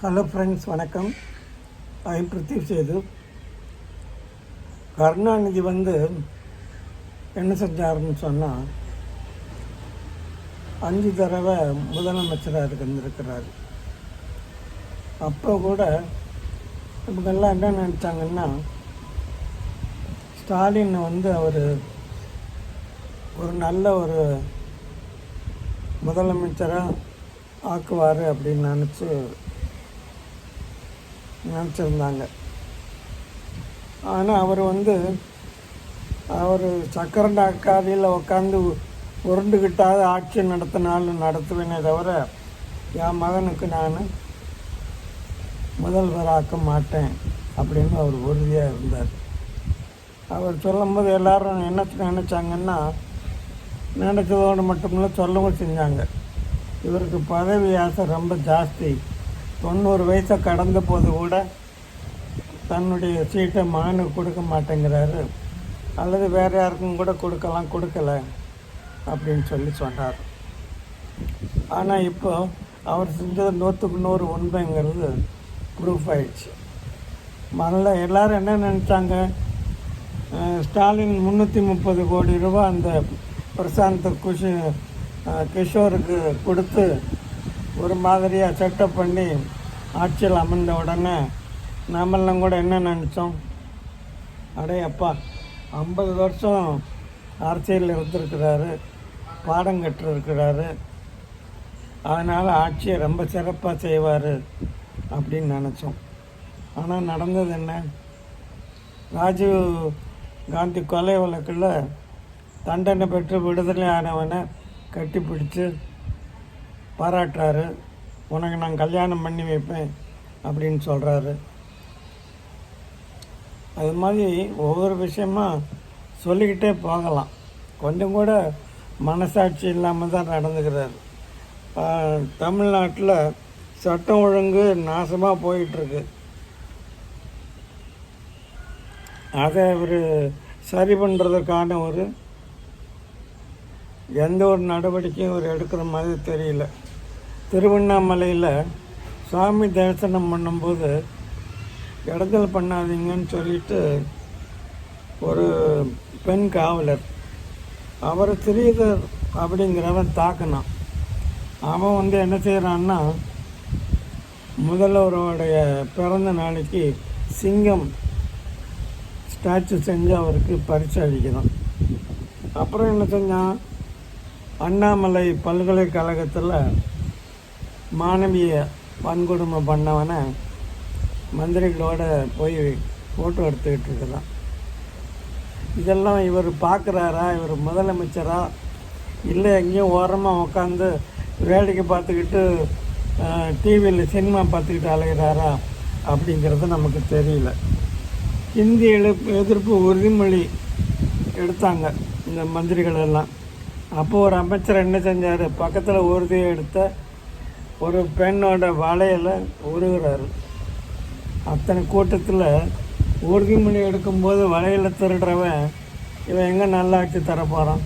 Hello friends வணக்கம். ஐ பிரதீப் சேது கருணாநிதி வந்து என்ன செஞ்சாருன்னு சொன்னால் அஞ்சு தடவை முதலமைச்சராக இருந்திருக்கிறார். அப்போ கூட இவங்கெல்லாம் என்ன நினச்சாங்கன்னா ஸ்டாலின் வந்து அவர் ஒரு நல்ல ஒரு முதலமைச்சராக ஆக்குவார் அப்படின்னு நினச்சி நினச்சிருந்தாங்க. ஆனால் அவர் வந்து அவர் சக்கர நாற்காலியில் உட்காந்து உருண்டுக்கிட்டாத ஆட்சி நடத்தினாலும் நடத்துவேனே தவிர என் மகனுக்கு நான் முதல்வராக்க மாட்டேன் அப்படின்னு அவர் உறுதியாக இருந்தார். அவர் சொல்லும்போது எல்லாரும் என்ன நினச்சாங்கன்னா நினச்சதோடு மட்டுமில்ல சொல்லவும் செஞ்சாங்க. இவருக்கு பதவி ஆசை ரொம்ப ஜாஸ்தி. தொண்ணூறு வயசை கடந்த போது கூட தன்னுடைய சீட்டை மகனுக்கு கொடுக்க மாட்டேங்கிறாரு. அல்லது வேறு யாருக்கும் கூட கொடுக்கலாம் கொடுக்கல அப்படின்னு சொல்லி சொன்னார். ஆனால் இப்போ அவர் செஞ்சது நூற்றுக்கு நூறு உண்மைங்கிறது ப்ரூஃப் ஆயிடுச்சு. முதல்ல எல்லோரும் என்ன நினச்சாங்க? ஸ்டாலின் முந்நூற்றி முப்பது கோடி ரூபா அந்த பிரசாந்த் குஷி கிஷோருக்கு கொடுத்து ஒரு மாதிரியாக செட்டப் பண்ணி ஆட்சியில் அமர்ந்த உடனே நாமெல்லாம் கூட என்ன நினச்சோம்? அடே அப்பா ஐம்பது வருஷம் அரசியலில் இருந்திருக்கிறாரு பாடம் கட்டிருக்கிறாரு அதனால் ஆட்சியை ரொம்ப சிறப்பாக செய்வார் அப்படின்னு நினச்சோம். ஆனால் நடந்தது என்ன? ராஜீவ் காந்தி கொலை வழக்கில் தண்டனை பெற்று விடுதலை ஆனவனை கட்டிப்பிடிச்சு பாராட்டுறாரு. உனக்கு நான் கல்யாணம் பண்ணி வைப்பேன் அப்படின்னு சொல்கிறாரு அது மாதிரி ஒவ்வொரு விஷயமா சொல்லிக்கிட்டே போகலாம். கொஞ்சம் கூட மனசாட்சி இல்லாமல் தான் நடந்துக்கிறாரு. தமிழ்நாட்டில் சட்டம் ஒழுங்கு நாசமாக போயிட்டுருக்கு. அதை ஒரு சரி பண்ணுறதுக்கான ஒரு எந்த ஒரு நடவடிக்கையும் அவர் எடுக்கிற மாதிரி தெரியல. திருவண்ணாமலையில் சாமி தரிசனம் பண்ணும்போது இடைஞ்சல் பண்ணாதீங்கன்னு சொல்லிட்டு ஒரு பெண் காவலர். அவரை திரியதர் அப்படிங்கிறவன் தாக்கினான். அவன் வந்து என்ன செய்கிறான்னா முதல்வருடைய பிறந்த நாளைக்கு சிங்கம் ஸ்டாச்சு செஞ்சு அவருக்கு பரிசு அளிக்கிறான். அப்புறம் என்ன செஞ்சான்? அண்ணாமலை பல்கலைக்கழகத்தில் மாணவிய வன்கொடுமை பண்ணவனை மந்திரிகளோட போய் ஃபோட்டோ எடுத்துக்கிட்டு இருக்கிறான். இதெல்லாம் இவர் பார்க்குறாரா? இவர் முதலமைச்சரா? இல்லை எங்கேயும் ஓரமாக உட்காந்து வேடிக்கை பார்த்துக்கிட்டு டிவியில் சினிமா பார்த்துக்கிட்டு அலைகிறாரா அப்படிங்கிறது நமக்கு தெரியல. ஹிந்தி எழுப்பு எதிர்ப்பு உறுதிமொழி எடுத்தாங்க இந்த மந்திரிகள் எல்லாம் அப்போது ஒரு அமைச்சர் என்ன செஞ்சார்? பக்கத்தில் உறுதியை எடுத்த ஒரு பெண்ணோட வலையில் உருகிறாரு. அத்தனை கூட்டத்தில் உறுதிமொழி எடுக்கும்போது வளையல திருடுறவன் இவன் எங்கே நல்லாட்சி தரப்போகிறான்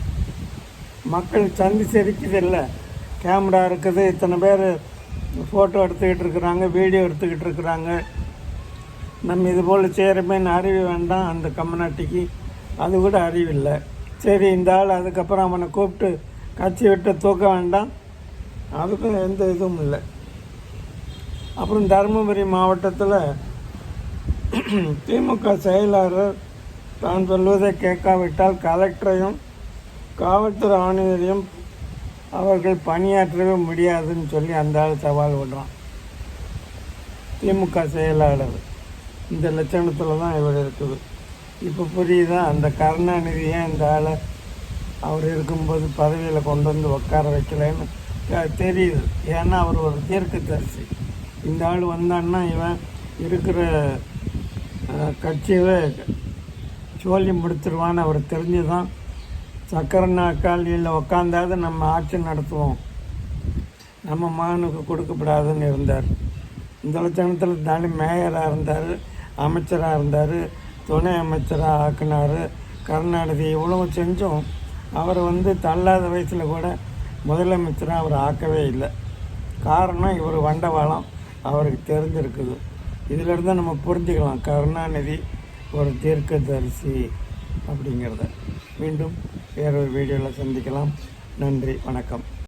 மக்கள் சந்தி செரிக்குது இல்லை. கேமரா இருக்குது இத்தனை பேர் ஃபோட்டோ எடுத்துக்கிட்டு இருக்கிறாங்க வீடியோ எடுத்துக்கிட்டு இருக்கிறாங்க. நம்ம இது போல் செய்கிறமேன்னு அறிவு வேண்டாம் அந்த கம்யூனிட்டிக்கு. அது கூட அறிவில்லை சரி இந்த ஆள் அதுக்கப்புறம் அவனை கூப்பிட்டு கட்சி விட்டு தூக்க வேண்டாம். அதுக்கும் எந்த இதுவும் இல்லை. அப்புறம் தருமபுரி மாவட்டத்தில் திமுக செயலாளர் தான் சொல்வதை கேட்காவிட்டால் கலெக்டரையும் காவல்துறை ஆணையரையும் அவர்கள் பணியாற்றவே முடியாதுன்னு சொல்லி அந்த ஆள் சவால் விடுறான். திமுக செயலாளர். இந்த லட்சணத்தில் தான் இவர் இருக்குது. இப்போ புரியுதா? அந்த கருணாநிதி ஏன் இந்த ஆளை அவர் இருக்கும்போது பதவியில் கொண்டு வந்து உட்கார வைக்கலைன்னு? தெரியுது. ஏன்னா அவர் ஒரு தீர்க்கதரிசி. இந்த ஆள் வந்தான்னா இவன் இருக்கிற கட்சியை கட்சியவே சொல்லி முடிச்சிருவான்னு அவர் தெரிஞ்சு தான் சக்கர நாற்காலியில் உக்காந்தாவது நம்ம ஆட்சி நடத்துவோம். நம்ம மகனுக்கு கொடுக்கப்படாதுன்னு இருந்தார். இந்த லட்சணத்தில் தாண்டி மேயராக இருந்தார் அமைச்சராக இருந்தார் துணை அமைச்சராக ஆக்கினார் கருணாநிதி இவ்வளவு செஞ்சும் அவர் வந்து தள்ளாத வயசில் கூட முதலமைச்சராக அவர் ஆக்கவே இல்லை. காரணம் இவர் வண்டவாளம் அவருக்கு தெரிஞ்சிருக்குது. இதிலிருந்து நம்ம புரிஞ்சுக்கலாம் கருணாநிதி ஒரு தீர்க்கதரிசி அப்படிங்கிறத. மீண்டும் வேறொரு வீடியோவில் சந்திக்கலாம். நன்றி வணக்கம்.